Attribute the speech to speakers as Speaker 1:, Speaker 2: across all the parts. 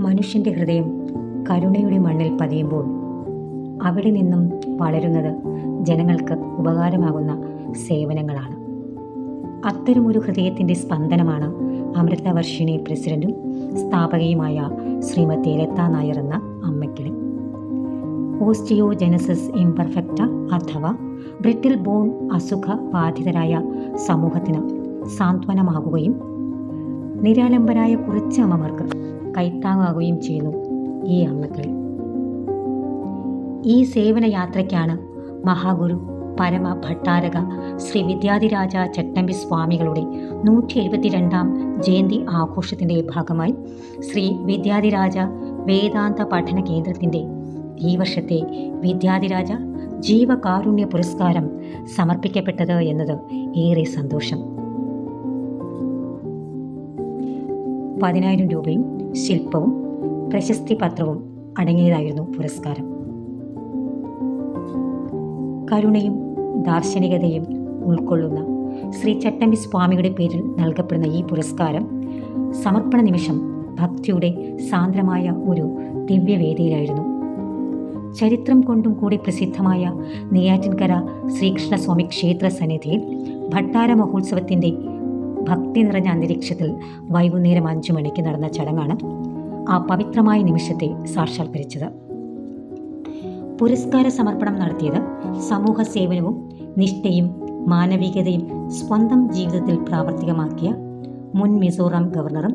Speaker 1: മനുഷ്യന്റെ ഹൃദയം കരുണയുടെ മണ്ണിൽ പതിയുമ്പോൾ അവിടെ നിന്നും വളരുന്നത് ജനങ്ങൾക്ക് ഉപകാരമാകുന്ന സേവനങ്ങളാണ്. അത്തരമൊരു ഹൃദയത്തിന്റെ സ്പന്ദനമാണ് അമൃതവർഷിണി പ്രസിഡന്റും സ്ഥാപകയുമായ ശ്രീമതി ലത നായർ എന്ന അമ്മയ്ക്കിളി ഓസ്റ്റിയോജനസിസ് ഇംപെർഫെക്റ്റ അഥവാ ബ്രിട്ടിൽ ബോൺ അസുഖ ബാധിതരായ സമൂഹത്തിന് സാന്ത്വനമാകുകയും നിരാലംബരായ കുറച്ച് അമ്മമാർക്ക് കൈത്താങ്ങാകുകയും ചെയ്യുന്നു. ഈ അമ്മക്കിളി ഈ സേവന യാത്രയ്ക്കാണ് മഹാഗുരു പരമ ഭട്ടാരക ശ്രീ വിദ്യാധിരാജ ചട്ടമ്പി സ്വാമികളുടെ നൂറ്റി എഴുപത്തിരണ്ടാം ജയന്തി ആഘോഷത്തിന്റെ ഭാഗമായി ശ്രീ വിദ്യാധിരാജ വേദാന്ത പഠന കേന്ദ്രത്തിന്റെ ഈ വർഷത്തെ വിദ്യാധിരാജ ജീവകാരുണ്യ പുരസ്കാരം സമർപ്പിക്കപ്പെട്ടത് എന്നത് ഏറെ സന്തോഷം. പതിനായിരം രൂപയും ശില്പവും പ്രശസ്തി പത്രവും അടങ്ങിയതായിരുന്നു പുരസ്കാരം. കരുണയും ദാർശനികതയും ഉൾക്കൊള്ളുന്ന ശ്രീ ചട്ടമ്പി സ്വാമിയുടെ പേരിൽ നൽകപ്പെടുന്ന ഈ പുരസ്കാരം സമർപ്പണ നിമിഷം ഭക്തിയുടെ സാന്ദ്രമായ ഒരു ദിവ്യവേദിയിലായിരുന്നു. ചരിത്രം കൊണ്ടും കൂടി പ്രസിദ്ധമായ നെയ്യാറ്റിൻകര ശ്രീകൃഷ്ണസ്വാമി ക്ഷേത്ര സന്നിധിയിൽ ഭട്ടാര മഹോത്സവത്തിന്റെ ഭക്തി നിറഞ്ഞ അന്തരീക്ഷത്തിൽ വൈകുന്നേരം അഞ്ചു മണിക്ക് നടന്ന ചടങ്ങാണ് ആ പവിത്രമായ നിമിഷത്തെ സാക്ഷാത്കരിച്ചത്. പുരസ്കാര സമർപ്പണം നടത്തിയത് സമൂഹ സേവനവും നിഷ്ഠയും മാനവികതയും സ്വന്തം ജീവിതത്തിൽ പ്രാവർത്തികമാക്കിയ മുൻ മിസോറാം ഗവർണറും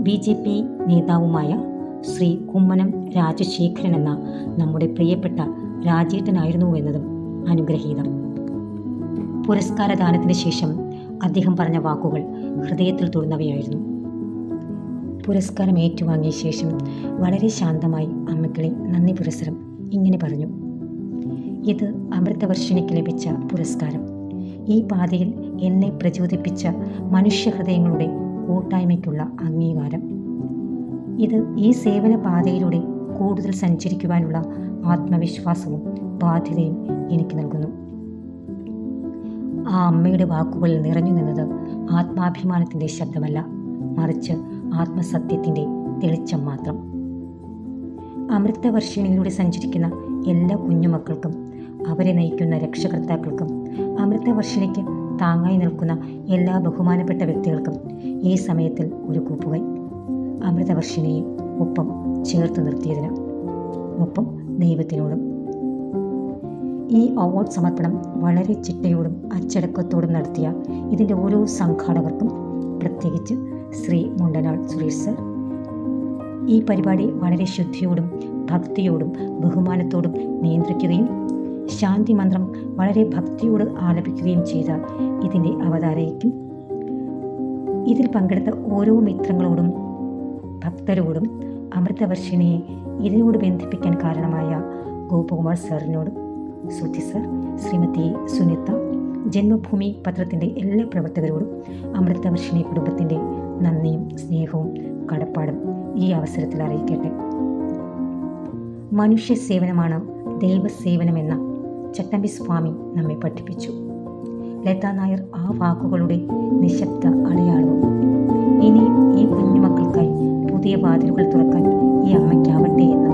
Speaker 1: ബി ജെ പി നേതാവുമായ ശ്രീ കുമ്മനം രാജശേഖരൻ എന്ന നമ്മുടെ പ്രിയപ്പെട്ട രാജേട്ടനായിരുന്നു എന്നതും അനുഗ്രഹീതം. പുരസ്കാരദാനത്തിന് ശേഷം അദ്ദേഹം പറഞ്ഞ വാക്കുകൾ ഹൃദയത്തിൽ തൊടുന്നവയായിരുന്നു പുരസ്കാരം ഏറ്റുവാങ്ങിയ ശേഷം വളരെ ശാന്തമായി അമ്മക്കിളി നന്ദി പുരസ്സരം ഇങ്ങനെ പറഞ്ഞു. ഇത് അമൃതവർഷിണിക്ക് ലഭിച്ച പുരസ്കാരം. ഈ പാതയിൽ എന്നെ പ്രചോദിപ്പിച്ച മനുഷ്യഹൃദയങ്ങളുടെ കൂട്ടായ്മയ്ക്കുള്ള അംഗീകാരം. ഇത് ഈ സേവന പാതയിലൂടെ കൂടുതൽ സഞ്ചരിക്കുവാനുള്ള ആത്മവിശ്വാസവും ബാധ്യതയും എനിക്ക് നൽകുന്നു. ആ അമ്മയുടെ വാക്കുകളിൽ നിറഞ്ഞു നിന്നത് ആത്മാഭിമാനത്തിന്റെ ശബ്ദമല്ല മറിച്ച് ആത്മസത്യത്തിന്റെ തെളിച്ചം മാത്രം. അമൃതവർഷിണിയിലൂടെ സഞ്ചരിക്കുന്ന എല്ലാ കുഞ്ഞുമക്കൾക്കും അവരെ നയിക്കുന്ന രക്ഷകർത്താക്കൾക്കും അമൃതവർഷിണിക്ക് താങ്ങായി നിൽക്കുന്ന എല്ലാ ബഹുമാനപ്പെട്ട വ്യക്തികൾക്കും ഈ സമയത്തിൽ ഒരു കൂപ്പുകൈ. അമൃതവർഷിണിയെ ഒപ്പം ചേർത്ത് നിർത്തിയതിന് ഒപ്പം ദൈവത്തിനോടും ഈ അവാർഡ് സമർപ്പണം വളരെ ചിട്ടയോടും അച്ചടക്കത്തോടും നടത്തിയ ഇതിന്റെ ഓരോ സംഘാടകർക്കും പ്രത്യേകിച്ച് ശ്രീ മുണ്ടനാൾ സുരേഷ് സർ. ഈ പരിപാടി വളരെ ശുദ്ധിയോടും ഭക്തിയോടും ബഹുമാനത്തോടും നിയന്ത്രിക്കുകയും ശാന്തി മന്ത്രം വളരെ ഭക്തിയോട് ആലപിക്കുകയും ചെയ്ത ഇതിന്റെ അവതാരയ്ക്കും ഇതിൽ പങ്കെടുത്ത ഓരോ മിത്രങ്ങളോടും ഭക്തരോടും അമൃതവർഷിണിയെ ഇതിനോട് ബന്ധിപ്പിക്കാൻ കാരണമായ ഗോപകുമാർ സാറിനോടും ശ്രുതി സർ ശ്രീമതി സുനിത ജന്മഭൂമി പത്രത്തിന്റെ എല്ലാ പ്രവർത്തകരോടും അമൃതവർഷിണി കുടുംബത്തിന്റെ നന്ദിയും സ്നേഹവും കടപ്പാടും ഈ അവസരത്തിൽ അറിയിക്കട്ടെ. മനുഷ്യ സേവനമാണ് ദൈവസേവനമെന്ന ചട്ടമ്പി സ്വാമി നമ്മെ പഠിപ്പിച്ചു. ലതാ നായർ ആ വാക്കുകളുടെ നിശബ്ദ അടയാളവും. ഇനിയും ഈ കുഞ്ഞുമക്കൾക്കായി പുതിയ വാതിലുകൾ തുറക്കാൻ ഈ അമ്മയ്ക്കാവട്ടെ എന്ന്